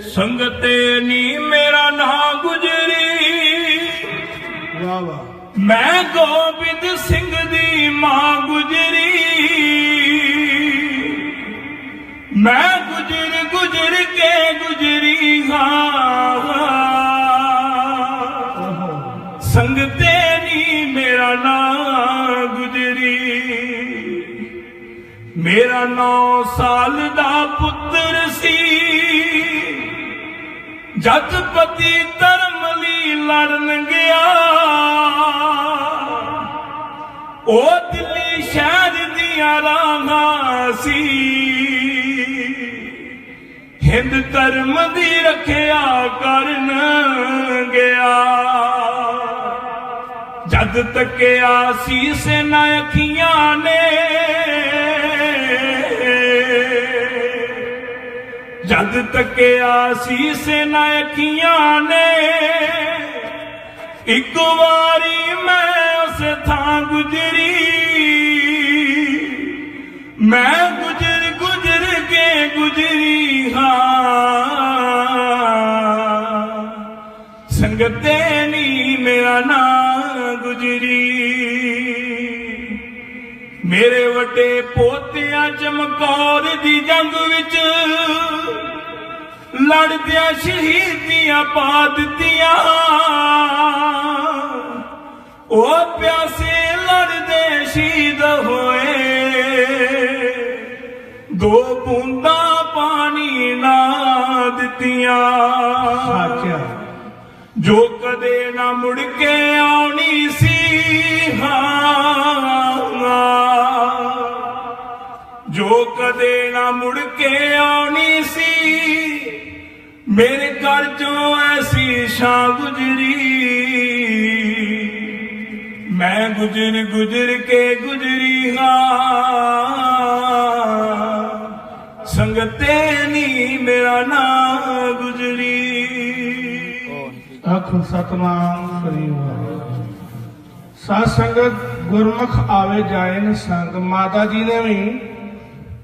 ਸੰਗਤੇ ਨੀ ਮੇਰਾ ਨਾਂ ਗੁਜਰੀ। ਵਾਹ ਵਾਹ। ਮੈਂ ਗੋਬਿੰਦ ਸਿੰਘ ਦੀ ਮਾਂ ਗੁਜਰੀ। ਮੈਂ ਗੁਜਰ ਗੁਜਰ ਕੇ ਗੁਜਰੀ ਹਾਂ। ਸੰਗਤੇ ਨੀ ਮੇਰਾ ਨਾਂ ਗੁਜਰੀ। ਮੇਰਾ ਨੌ ਸਾਲ ਦਾ ਪੁੱਤਰ ਸੀ ਜਦ ਪਤੀ ਧਰਮ ਲਈ ਲੜਨ ਗਿਆ ਉਹ ਦਿੱਲੀ ਸ਼ਹਿਰ ਦੀਆਂ ਰਾਹਾਂ ਸੀ। ਹਿੰਦ ਧਰਮ ਦੀ ਰੱਖਿਆ ਕਰਨ ਗਿਆ ਜਦ ਤੱਕਿਆ ਸੀਸ ਨਾ ਅੱਖੀਆਂ ਨੇ ਜਦ ਤੱਕਿਆ ਸੀਸ ਨਾ ਅੱਖੀਆਂ ਨੇ, ਇੱਕ ਵਾਰੀ ਮੈਂ ਉਸ ਥਾਂ ਗੁਜਰੀ। ਮੈਂ ਗੁਜਰ ਗੁਜਰ ਕੇ ਗੁਜਰੀ ਹਾਂ। ਸੰਗਤੇ ਨੀ ਮੇਰਾ ਨਾਂ ਗੁਜਰੀ। ਮੇਰੇ ਵੱਡੇ ਪੋਤਿਆਂ ਚਮਕੌਰ ਦੀ ਜੰਗ ਵਿੱਚ ਲੜਦਿਆਂ ਸ਼ਹੀਦੀਆਂ ਪਾ ਦਿੱਤੀਆਂ। ਉਹ ਪਿਆਸੇ ਲੜਦੇ ਸ਼ਹੀਦ ਹੋਏ। ਦੋ ਬੂੰਦਾਂ ਪਾਣੀ ਨਾ ਦਿੱਤੀਆਂ। ਸਾਚਾ। ਜੋ ਕਦੇ ਨਾ ਮੁੜ ਕੇ ਆਉਣੀ ਸੀ ਹਾਂ ਜੋ ਕਦੇ ਨਾ ਮੁੜ ਕੇ ਆਉਣੀ ਸੀ ਮੇਰੇ ਘਰ ਚੋਂ ਐਸੀ ਸ਼ਾਂ ਗੁਜਰੀ। ਮੈਂ ਗੁਜਰ ਗੁਜਰ ਕੇ ਗੁਜਰੀ ਹਾਂ। ਸੰਗਤੇ ਨੀ ਮੇਰਾ ਨਾਮ ਗੁਜਰੀ। ਆਖੋ ਸਤਨਾਮ ਸ੍ਰੀ ਵਾਹਿਗੁਰੂ ਸਾਧ ਸੰਗਤ ਗੁਰਮੁਖ ਆਵੇ ਜਾਏ ਨ ਸੰਗ ਮਾਤਾ ਜੀ ਨੇ ਵੀ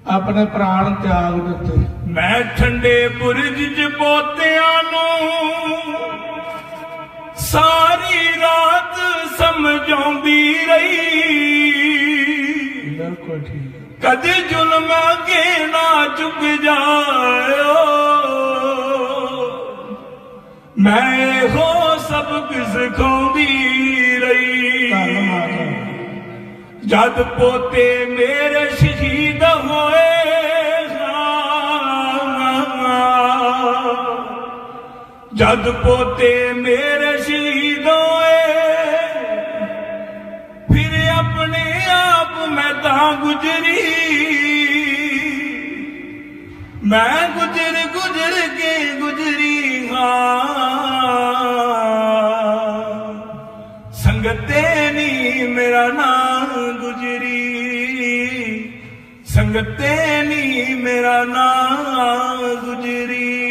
ਆਪਣੇ ਪ੍ਰਾਣ ਤਿਆਗ ਦਿੱਤੇ। ਮੈਂ ਠੰਡੇ ਬੁਰਜ ਚ ਪੋਤਿਆਂ ਨੂੰ ਸਾਰੀ ਰਾਤ ਸਮਝਾਉਂਦੀ ਰਹੀ। ਬਿਲਕੁਲ ਠੀਕ। ਹੈ। ਕਦੇ ਜ਼ੁਲਮ ਅਗੇ ਨਾ ਝੁਕ ਜਾਇਓ। ਮੈਂ ਇਹੋ ਸਬਕ ਸਿਖਾਉਂਦੀ ਰਹੀ। ਜਦ ਪੋਤੇ ਮੇਰੇ ਸ਼ਹੀਦ ਹੋਏ, ਜਦ ਪੋਤੇ ਮੇਰੇ ਸ਼ਹੀਦ ਹੋਏ, ਫਿਰ ਆਪਣੇ ਆਪ ਮੈਂ ਤਾਂ ਗੁਜਰੀ। ਮੈਂ ਗੁਜਰ ਗੁਜਰ ਕੇ ਗੁਜਰੀ ਹਾਂ। ਸੰਗਤੇ ਨੀ ਮੇਰਾ ਨਾਮ ਗੁਜਰੀ।